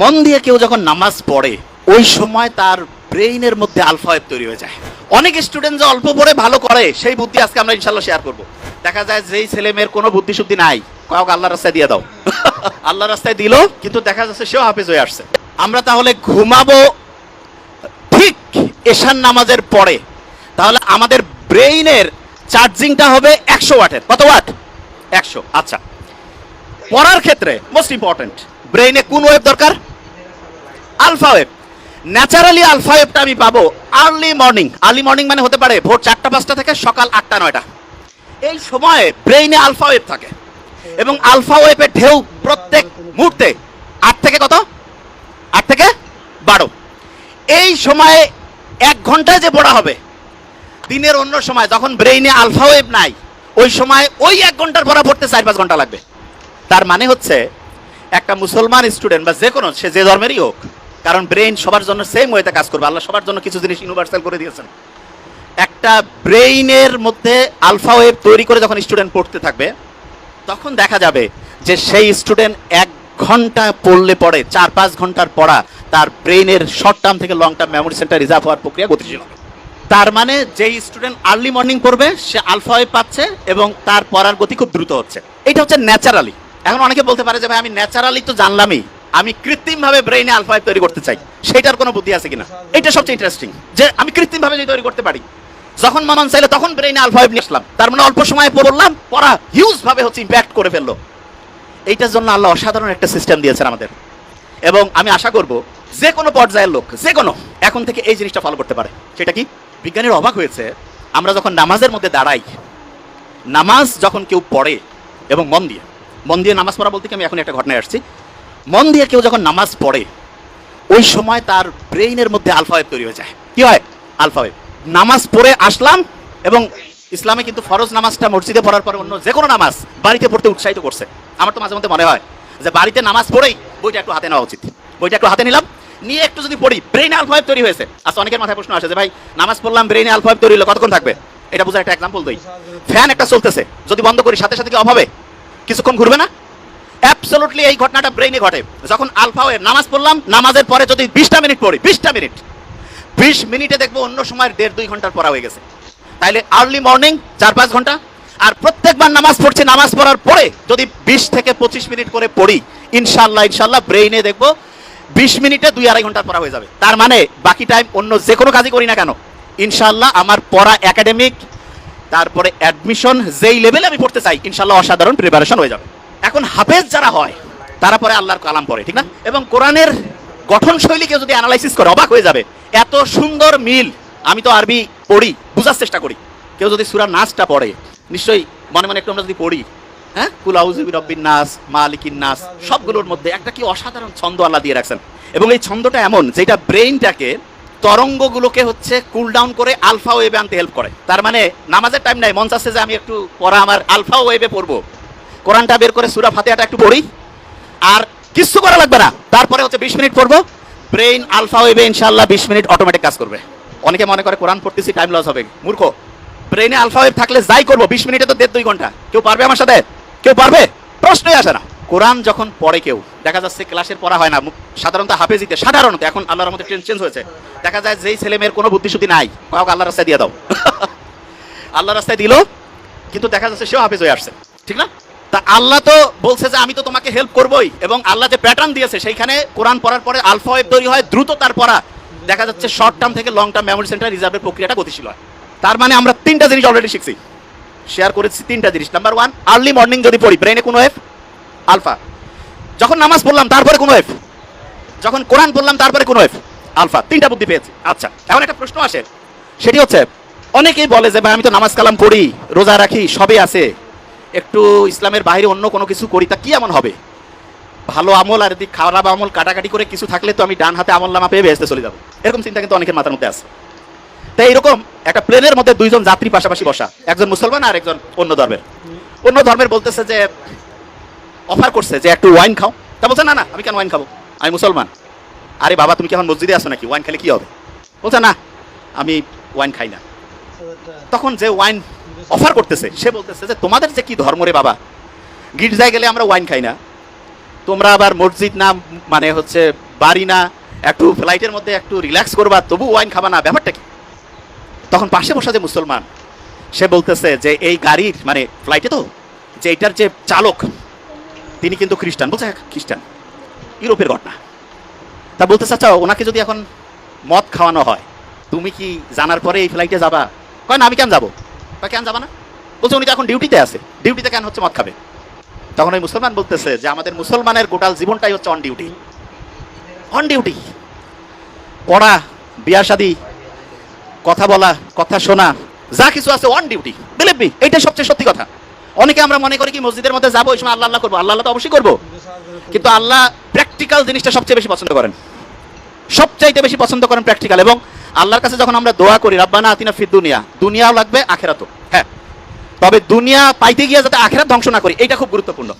মন দিয়ে কেউ যখন নামাজ পড়ে, ওই সময় তার ব্রেইনের মধ্যে আলফা ওয়েব তৈরি হয়ে যায়। অনেক স্টুডেন্ট যে অল্প পড়ে, ভালো করে, সেই বুদ্ধি আজকে আমরা ইনশাল্লাহ শেয়ার করব। দেখা যায় যেই ছেলে মেয়ের কোনো বুদ্ধি শুদ্ধি নাই কয়েক আল্লাহ রাস্তায় দিয়ে দাও। আল্লাহ রাস্তায় দিল, কিন্তু দেখা যাচ্ছে সেও হাফেজ হয়ে আসছে। আমরা তাহলে ঘুমাবো ঠিক এশান নামাজের পরে। তাহলে আমাদের ব্রেইনের চার্জিংটা হবে একশো ওয়াটের। কত ওয়াট? একশো। আচ্ছা। পড়ার ক্ষেত্রে মোস্ট ইম্পর্টেন্ট ব্রেইনে কোন ওয়েব দরকার? আলফা ওয়েব ন্যাচারালি আলফা ওয়েবটা আমি পাবো আর্লি মর্নিং আর্লি মর্নিং মানে হতে পারে ভোর চারটা, পাঁচটা থেকে সকাল আটটা, নয়টা। এই সময়ে ব্রেইনে আলফা ওয়েব থাকে। এবং আলফা ওয়েবের ঢেউ প্রত্যেক মুহূর্তে আট থেকে কত? আট থেকে বারো। এই সময়ে এক ঘন্টায় যে পড়া হবে, দিনের অন্য সময় যখন ব্রেইনে আলফা ওয়েব নাই, ওই সময় ওই এক ঘণ্টার পড়া পড়তে চার পাঁচ ঘণ্টা লাগবে। তার মানে হচ্ছে, একটা মুসলমান স্টুডেন্ট বা যে কোনো সে যে ধর্মেরই হোক কারণ ব্রেইন সবার জন্য সেম ওয়েতে কাজ করবে। আল্লাহ সবার জন্য কিছু জিনিস ইউনিভার্সাল করে দিয়েছেন। একটা ব্রেইনের মধ্যে আলফা ওয়েব তৈরি করে যখন স্টুডেন্ট পড়তে থাকবে, তখন দেখা যাবে যে সেই স্টুডেন্ট এক ঘণ্টা পড়লে পড়ে চার পাঁচ ঘণ্টার পড়া তার ব্রেইনের শর্ট টার্ম থেকে long term memory centre reserve হওয়ার প্রক্রিয়া গতিশীল হবে। তার মানে যেই স্টুডেন্ট আর্লি মর্নিং পড়বে, সে আলফা ওয়েব পাচ্ছে এবং তার পড়ার গতি খুব দ্রুত হচ্ছে। এটা হচ্ছে ন্যাচারালি এখন অনেকে বলতে পারে যে, ভাই, আমি ন্যাচারালি তো জানলামই। আমি কৃত্রিমভাবে ব্রেইনে আলফা ওয়েব তৈরি করতে চাই। সেটার কোনো বুদ্ধি আছে কিনা? এটা সবচেয়ে ইন্টারেস্টিং যে আমি কৃত্রিমভাবে যদি তৈরি করতে পারি, যখন মনন চাইলে, তখন ব্রেইনে আলফা ওয়েব নিয়ে আসলাম। তার মানে অল্প সময়ে পড়লাম, পড়া হিউজ ভাবে হচ্ছে ইম্প্যাক্ট করে ফেলল। এইটার জন্য আল্লাহ অসাধারণ একটা সিস্টেম দিয়েছেন আমাদের। এবং আমি আশা করব, যে কোনো পর্যায়ের লোক, যে কোনো, এখন থেকে এই জিনিসটা ফলো করতে পারে। সেটা কি? বিজ্ঞানীর অবাক হয়েছে, আমরা যখন নামাজের মধ্যে দাঁড়াই, নামাজ যখন কেউ পড়ে এবং মন দিয়ে মন দিয়ে নামাজ পড়া বলতে কি আমি এখন একটা ঘটনায় আসছি মন দিয়ে কেউ যখন নামাজ পড়ে, ওই সময় তার ব্রেইনের মধ্যে আলফা ওয়েব তৈরি হয়ে যায়। কি হয়? আলফা নামাজ পড়ে আসলাম এবং ইসলামে কিন্তু ফরজ নামাজটা মসজিদে পড়ার পর অন্য যে কোনো নামাজ বাড়িতে পড়তে উৎসাহিত করছে। আমার তো মাঝে মধ্যে মনে হয় যে বাড়িতে নামাজ পড়েই বইটা একটু হাতে নেওয়া উচিত। বইটা একটু হাতে নিলাম, নিয়ে একটু যদি পড়ি, ব্রেইনে আলফা তৈরি হয়েছে। আচ্ছা অনেকের মাথায় প্রশ্ন আসে যে ভাই, নামাজ পড়লাম, ব্রেইনে আলফা তৈরি হলো, কতক্ষণ থাকবে? এটা বোঝার একটা এক্সাম্পল দিই। ফ্যান একটা চলতেছে। যদি বন্ধ করি, সাথে সাথে কি অভাবে? কিছুক্ষণ ঘুরবে না? অ্যাবসলুটলি এই ঘটনাটা ব্রেইনে ঘটে। যখন আলফা ওয়েব নামাজ পড়লাম, নামাজের পরে যদি বিশটা মিনিট পড়ি, বিশটা মিনিট। বিশ মিনিটে দেখব অন্য সময় দেড় দুই ঘণ্টার পড়া হয়ে গেছে। তাইলে আর্লি মর্নিং চার পাঁচ ঘণ্টা। আর প্রত্যেকবার নামাজ পড়ছি, নামাজ পড়ার পরে যদি বিশ থেকে পঁচিশ মিনিট করে পড়ি ইনশাল্লাহ ইনশাল্লাহ ব্রেইনে দেখব বিশ মিনিটে দুই আড়াই ঘণ্টার পড়া হয়ে যাবে। তার মানে বাকি টাইম অন্য যে কোনো কাজই করি না কেন ইনশাল্লাহ আমার পড়া একাডেমিক তারপরে অ্যাডমিশন যেই লেভেলে আমি পড়তে চাই ইনশাল্লাহ অসাধারণ প্রিপারেশন হয়ে যাবে। এখন হাফেজ যারা হয়, তারা পরে আল্লাহর কালাম পড়ে, ঠিক না? এবং কোরআনের গঠন শৈলীকে যদি অ্যানালাইসিস করে, অবাক হয়ে যাবে। এত সুন্দর মিল আমি তো আরবি পড়ি, বোঝার চেষ্টা করি। কেউ যদি সুরা নাচটা পড়ে, নিশ্চয়ই মনে মনে একটু আমরা যদি পড়ি হ্যাঁ? কুলাউজুবি রব্বিন নাস, মালিকিন নাস, সবগুলোর মধ্যে একটা কি অসাধারণ ছন্দ আল্লাহ দিয়ে রাখছেন। এবং এই ছন্দটা এমন, যেটা ব্রেইনটাকে তরঙ্গগুলোকে হচ্ছে কুল ডাউন করে আলফা ওয়েবে আনতে হেল্প করে। তার মানে নামাজের টাইম নাই মন চাচ্ছে যে আমি একটু পড়া আমার আলফা ওয়েবে পড়ব। কোরআনটা বের করে সুরা ফাতেহাটা একটু পড়ি। আর কিচ্ছু করা লাগবে না। তারপরে হচ্ছে বিশ মিনিট পড়ব। ব্রেইন আলফা ওয়েবে ইনশাল্লাহ বিশ মিনিট অটোমেটিক কাজ করবে। অনেকে মনে করে কোরআন পড়তেছি টাইম লস হবে। মূর্খ। ব্রেইনে আলফা ওয়েব থাকলে যাই করব, বিশ মিনিটে তো দেড় দুই ঘণ্টা। কেউ পারবে আমার সাথে? কেউ পারবে? প্রশ্নই আসে না। কোরআন যখন পড়ে কেউ, দেখা যাচ্ছে ক্লাসের পড়া হয় না। সাধারণত হাফেজিতে, সাধারণত, এখন আল্লাহর মধ্যে ট্রেন চেঞ্জ হয়েছে। দেখা যায় যেই ছেলে মেয়ের কোনো বুদ্ধিশুদ্ধি নাই কাউকে আল্লাহ রাস্তায় দিয়ে দাও। আল্লাহ রাস্তায় দিল, কিন্তু দেখা যাচ্ছে সেও হাফেজ হয়ে আসছে। ঠিক না? তা আল্লাহ তো বলছে যে আমি তো তোমাকে হেল্প করবই। এবং আল্লাহ যে প্যাটার্ন দিয়েছে, সেইখানে কোরআন পড়ার পরে আলফা ওয়েব তৈরি হয়, দ্রুত তার পড়া। দেখা যাচ্ছে শর্ট টার্ম থেকে লং টার্ম মেমোরি সেন্টার রিজার্ভের প্রক্রিয়াটা গতিশীল হয়। তার মানে আমরা তিনটা জিনিস অলরেডি শিখছি। শেয়ার করেছি তিনটা জিনিস। নাম্বার ওয়ান আর্লি মর্নিং যদি পড়ি ব্রেনে কোনো ওয়েভ আলফা যখন নামাজ পড়লাম, তারপরে কোনো ওয়েভ যখন কোরআন পড়লাম, তারপরে কোনো ওয়েভ আলফা তিনটা বুদ্ধি পেয়েছি। আচ্ছা এখন একটা প্রশ্ন আসে। সেটি হচ্ছে, অনেকেই বলে যে, ভাই, আমি তো নামাজ কালাম পড়ি, রোজা রাখি, সবই আছে। একটু ইসলামের বাইরে অন্য কোনো কিছু করি, তা কি এমন হবে? ভালো আমল আর এদিক খারাপ আমল কাটাকাটি করে কিছু থাকলে তো আমি ডান হাতে আমল নামা পেয়ে বেহেস্তে চলে যাব। এরকম চিন্তা কিন্তু অনেকের মাথার মধ্যে আছে। তাই এরকম একটা প্লেনের মধ্যে দুইজন যাত্রী পাশাপাশি বসা, একজন মুসলমান আর একজন অন্য ধর্মের। অন্য ধর্মের বলতেছে যে অফার করছে যে, একটু ওয়াইন খাও। তা বলছে, না না, আমি কেন ওয়াইন খাব? আমি মুসলমান। আরে বাবা, তুমি কি এখন মসজিদে আসো নাকি? ওয়াইন খেলে কি হবে? বলছে, না, আমি ওয়াইন খাই না। তখন যে ওয়াইন অফার করতেছে সে বলতেছে যে তোমাদের যে কি ধর্ম রে বাবা? গির্জায় গেলে আমরা ওয়াইন খাই না। তোমরা আবার মসজিদ না মানে হচ্ছে বাড়ি না একটু ফ্লাইটের মধ্যে একটু রিল্যাক্স করবা তবু ওয়াইন খাবা না ব্যাপারটা কি? তখন পাশে বসা যে মুসলমান সে বলতেছে যে এই গাড়ির মানে ফ্লাইটে তো যে এটার যে চালক তিনি কিন্তু খ্রিস্টান বলছে হ্যাঁ, খ্রিস্টান ইউরোপের ঘটনা। তা বলতে চাচ্ছ ওনাকে যদি এখন মদ খাওয়ানো হয় তুমি কি জানার পরে এই ফ্লাইটে যাবা? কয় না, আমি কেন যাব? কয় কেন যাবা না? বলছে, উনি তো এখন ডিউটিতে আছে। ডিউটিতে কেন হচ্ছে, মদ খাবে? তখন ওই মুসলমান বলতেছে যে, আমাদের মুসলমানের গোটাল জীবনটাই হচ্ছে অন ডিউটি অন ডিউটি পড়া, বিয়া শাদি, কথা বলা, কথা শোনা, যা কিছু আছে অন ডিউটি বিলিভ মি এইটাই সবচেয়ে সত্যি কথা। অনেকে আমরা মনে করি কি, মসজিদের মধ্যে যাব ওই সময় আল্লাহ আল্লাহ করব, আল্লাহ আল্লাহ তো অবশ্যই করব। কিন্তু আল্লাহ প্র্যাকটিক্যাল জিনিসটা সবচেয়ে বেশি পছন্দ করেন। সবচাইতে বেশি পছন্দ করেন প্র্যাকটিক্যাল এবং আল্লাহর কাছে যখন আমরা দোয়া করি, রাব্বানা আতিনা ফির দুনিয়া দুনিয়াও লাগবে আখেরাতও। হ্যাঁ। তবে দুনিয়া পাইতে গিয়ে যাতে আখেরাত ধ্বংস না করি এটা খুব গুরুত্বপূর্ণ।